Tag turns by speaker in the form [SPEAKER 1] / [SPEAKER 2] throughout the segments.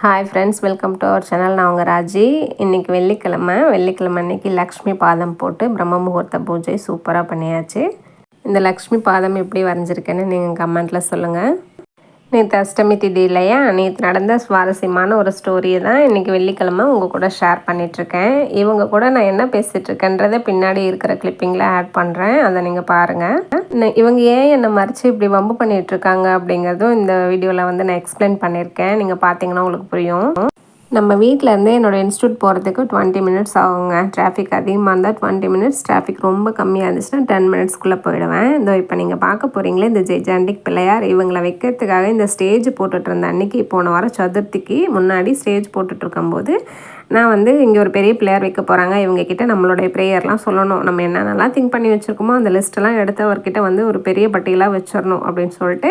[SPEAKER 1] Hi friends welcome to our channel நான் உங்கள் ராஜி. இன்றைக்கி வெள்ளிக்கிழமை. வெள்ளிக்கிழமை அன்றைக்கி லக்ஷ்மி பாதம் போட்டு பிரம்ம முகூர்த்த பூஜை சூப்பராக பண்ணியாச்சு. இந்த லக்ஷ்மி பாதம் எப்படி வரைஞ்சிருக்கேன்னு நீங்கள் கமெண்ட்டில் சொல்லுங்கள் நேற்று அஷ்டமி திதி இல்லையா? நேற்று நடந்த சுவாரஸ்யமான ஒரு ஸ்டோரியை தான் இன்றைக்கி வெள்ளிக்கிழமை உங்கள் கூட ஷேர் பண்ணிகிட்ருக்கேன் இவங்க கூட நான் என்ன பேசிகிட்ருக்கேன்றதை பின்னாடி இருக்கிற கிளிப்பிங்கில் ஆட் பண்ணுறேன் அதை நீங்கள் பாருங்கள் இவங்க ஏன் என்னை மறைச்சி இப்படி வம்பு பண்ணிகிட்ருக்காங்க அப்படிங்கிறதும் இந்த வீடியோவில் வந்து நான் எக்ஸ்பிளைன் பண்ணியிருக்கேன். நீங்கள் பார்த்தீங்கன்னா உங்களுக்கு புரியும். நம்ம வீட்டிலேருந்து என்னோடய இன்ஸ்டியூட் போகிறதுக்கு டுவெண்ட்டி மினிட்ஸ் ஆகுங்க. டிராஃபிக் அதிகமாக இருந்தால் டுவெண்ட்டி மினிட்ஸ் டிராஃபிக் ரொம்ப கம்மியாக இருந்துச்சுன்னா டென் மினிட்ஸ்க்குள்ளே போயிடுவேன். இதோ இப்போ நீங்கள் பார்க்க போகிறீங்களே இந்த ஜெய்ஜாண்டிக் பிள்ளையார் இவங்களை வைக்கிறதுக்காக இந்த ஸ்டேஜ் போட்டுட்ருந்த அன்றைக்கி போன வாரம் சதுர்த்திக்கு முன்னாடி ஸ்டேஜ் போட்டுட்ருக்கும்போது நான் வந்து இங்கே ஒரு பெரிய பிளேயர் வைக்க போகிறாங்க இவங்கக்கிட்ட நம்மளுடைய ப்ரேயர்லாம் சொல்லணும். நம்ம என்னென்னலாம் திங்க் பண்ணி வச்சுருக்கோமோ அந்த லிஸ்ட்டெல்லாம் எடுத்து அவர்கிட்ட வந்து ஒரு பெரிய பட்டியலாக வச்சிடணும் அப்படின்னு சொல்லிட்டு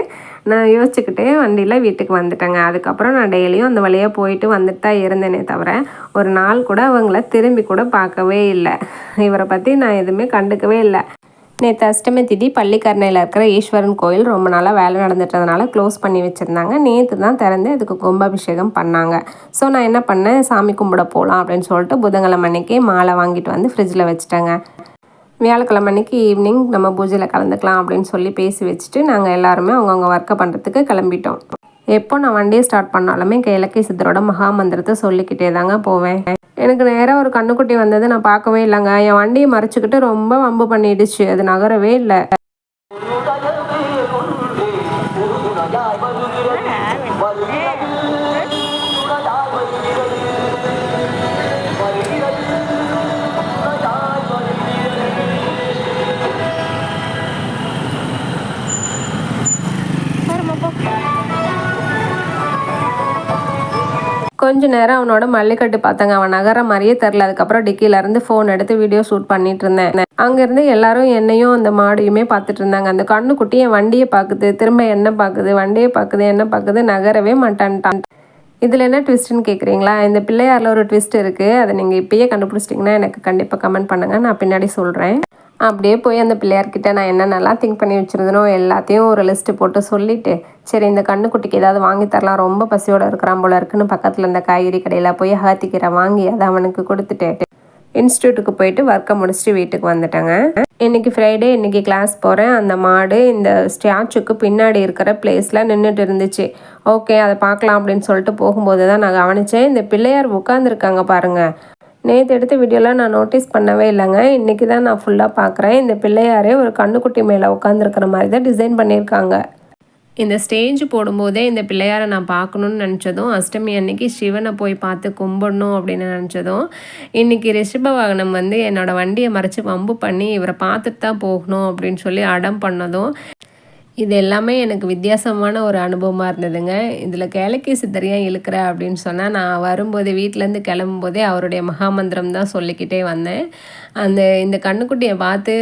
[SPEAKER 1] நான் யோசிச்சுக்கிட்டே வண்டியில் வீட்டுக்கு வந்துட்டேங்க. அதுக்கப்புறம் நான் டெய்லியும் அந்த வழியாக போயிட்டு வந்துட்டு தான் இருந்தேனே தவிர ஒரு நாள் கூட அவங்கள திரும்பி கூட பார்க்கவே இல்லை. இவரை பற்றி நான் எதுவுமே கண்டுக்கவே இல்லை. நேற்று அஷ்டமி திதி பள்ளிக்கரணையில் இருக்கிற ஈஸ்வரன் கோயில் ரொம்ப நாளாக வேலை நடந்துட்டதுனால க்ளோஸ் பண்ணி வச்சுருந்தாங்க. நேற்று தான் திறந்து அதுக்கு கும்பாபிஷேகம் பண்ணாங்க. ஸோ நான் என்ன பண்ணேன்? சாமி கும்பிட போகலாம் அப்படின்னு சொல்லிட்டு புதன்கிழமை அன்னைக்கு மாலை வாங்கிட்டு வந்து ஃப்ரிட்ஜில் வச்சுட்டேங்க. வியாழக்கிழமை அன்னைக்கு ஈவினிங் நம்ம பூஜையில் கலந்துக்கலாம் அப்படின்னு சொல்லி பேசி வச்சுட்டு நாங்கள் எல்லாருமே அவங்கவுங்க ஒர்க்கை பண்ணுறதுக்கு கிளம்பிட்டோம். எப்போ நான் வண்டியை ஸ்டார்ட் பண்ணாலுமே இலக்கிய சித்தரோட மகாமந்திரத்தை சொல்லிக்கிட்டே தாங்க போவேன். எனக்கு நேராக ஒரு கண்ணுக்குட்டி வந்தது நான் பார்க்கவே இல்லைங்க. என் வண்டியை மறைச்சிக்கிட்டு ரொம்ப வம்பு பண்ணிடுச்சு. அது நகரவே இல்லை. கொஞ்ச நேரம் அவனோட மல்லிக்கட்டு பார்த்தாங்க. அவன் நகர மாதிரியே தெரில அதுக்கப்புறம் டிக்கிலேருந்து ஃபோன் எடுத்து வீடியோ ஷூட் பண்ணிட்டு இருந்தேன். அங்கேருந்து எல்லாரும் என்னையும் அந்த மாடையுமே பார்த்துட்டு இருந்தாங்க. அந்த கண்ணுக்குட்டி என் வண்டியை பார்க்குது. திரும்ப என்ன பார்க்குது? வண்டியை பார்க்குது. என்ன பார்க்குது? நகரவே மாட்டான்ட்டான். இதில் என்ன ட்விஸ்ட்டுன்னு கேட்குறீங்களா இந்த பிள்ளையாரில் ஒரு ட்விஸ்ட் இருக்குது அதை நீங்கள் இப்பயே கண்டுபிடிச்சிட்டிங்கன்னா எனக்கு கண்டிப்பாக கமெண்ட் பண்ணுங்கள் நான் பின்னாடி சொல்கிறேன் அப்படியே போய் அந்த பிள்ளையார்கிட்ட நான் என்னென்னலாம் திங்க் பண்ணி வச்சுருந்தனோ எல்லாத்தையும் ஒரு லிஸ்ட்டு போட்டு சொல்லிவிட்டு சரி இந்த கண்ணுக்குட்டிக்கு ஏதாவது வாங்கி தரலாம். ரொம்ப பசியோடு இருக்கிறான் போல இருக்குன்னு பக்கத்தில் இந்த காய்கறி கடையில் போய் ஹாத்திக்கீரை வாங்கி அதை அவனுக்கு கொடுத்துட்டு இன்ஸ்டியூட்டுக்கு போயிட்டு ஒர்க்கை முடிச்சுட்டு வீட்டுக்கு வந்துட்டேங்க. இன்றைக்கி ஃப்ரைடே இன்றைக்கி கிளாஸ் போகிறேன் அந்த மாடு இந்த ஸ்டாச்சுக்கு பின்னாடி இருக்கிற பிளேஸில் நின்றுட்டு இருந்துச்சு. ஓகே அதை பார்க்கலாம் அப்படின்னு சொல்லிட்டு போகும்போது தான் நான் கவனித்தேன் இந்த பிள்ளையார் உட்காந்துருக்காங்க பாருங்கள் நேற்று எடுத்த வீடியோலாம் நான் நோட்டீஸ் பண்ணவே இல்லைங்க. இன்றைக்கி தான் நான் ஃபுல்லாக பார்க்குறேன் இந்த பிள்ளையாரே ஒரு கண்ணுக்குட்டி மேலே உட்காந்துருக்கிற மாதிரி தான் டிசைன் பண்ணியிருக்காங்க. இந்த ஸ்டேஜ் போடும்போதே இந்த பிள்ளையாரை நான் பார்க்கணுன்னு நினச்சதும் அஷ்டமி அன்னைக்கு சிவனை போய் பார்த்து கும்பிடணும் அப்படின்னு நினச்சதும் இன்றைக்கி ரிஷப வாகனம் வந்து என்னோடய வண்டியை மறைச்சி வம்பு பண்ணி இவரை பார்த்துட்டு தான் போகணும் அப்படின்னு சொல்லி அடம் பண்ணதும் இது எல்லாமே எனக்கு வித்தியாசமான ஒரு அனுபவமாக இருந்ததுங்க. இதில் கிழக்கி சித்தரியாக இழுக்கிற அப்படின்னு சொன்னால் நான் வரும்போது வீட்டிலேருந்து கிளம்பும்போதே அவருடைய மகாமந்திரம் தான் சொல்லிக்கிட்டே வந்தேன். அந்த இந்த கண்ணுக்குட்டியை பார்த்து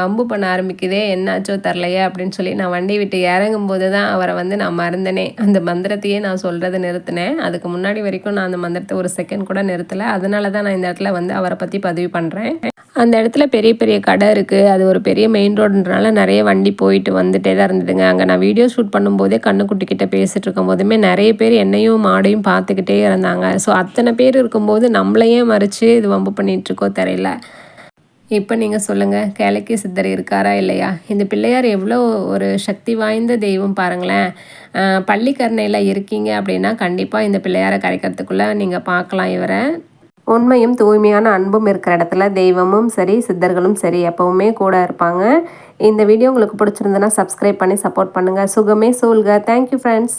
[SPEAKER 1] வம்பு பண்ண ஆரம்பிக்குதே என்னாச்சோ தரலையே அப்படின்னு சொல்லி நான் வண்டி விட்டு இறங்கும்போது தான் அவரை வந்து நான் மறந்தனே. அந்த மந்திரத்தையே நான் சொல்கிறத நிறுத்தினேன். அதுக்கு முன்னாடி வரைக்கும் நான் அந்த மந்திரத்தை ஒரு செகண்ட் கூட நிறுத்தலை. அதனால தான் நான் இந்த இடத்துல வந்து அவரை பற்றி பதிவு பண்ணுறேன் அந்த இடத்துல பெரிய பெரிய கடை இருக்குது அது ஒரு பெரிய மெயின் ரோடுன்றனால நிறைய வண்டி போயிட்டு வந்துட்டே தான் இருந்ததுங்க அங்கே நான் வீடியோ ஷூட் பண்ணும்போதே கண்ணுக்குட்டிக்கிட்ட பேசிகிட்டு இருக்கும் போதுமே நிறைய பேர் என்னையும் மாடையும் பார்த்துக்கிட்டே இருந்தாங்க. ஸோ அத்தனை பேர் இருக்கும்போது நம்மளையே மறைச்சி இது வம்பு பண்ணிகிட்ருக்கோ தெரியல. இப்போ நீங்கள் சொல்லுங்கள் கிழக்கி சித்தர் இருக்காரா இல்லையா? இந்த பிள்ளையார் எவ்வளோ ஒரு சக்தி வாய்ந்த தெய்வம் பாருங்களேன். பள்ளிக்கரணையில் இருக்கீங்க அப்படின்னா கண்டிப்பாக இந்த பிள்ளையாரை கரைக்கிறதுக்குள்ளே நீங்கள் பார்க்கலாம் இவரை. உண்மையும் தூய்மையான அன்பும் இருக்கிற இடத்துல தெய்வமும் சரி சித்தர்களும் சரி எப்போவுமே கூட இருப்பாங்க. இந்த வீடியோ உங்களுக்கு பிடிச்சிருந்ததுன்னா சப்ஸ்கிரைப் பண்ணி சப்போர்ட் பண்ணுங்கள் சுகமே சூழ்க. Thank you friends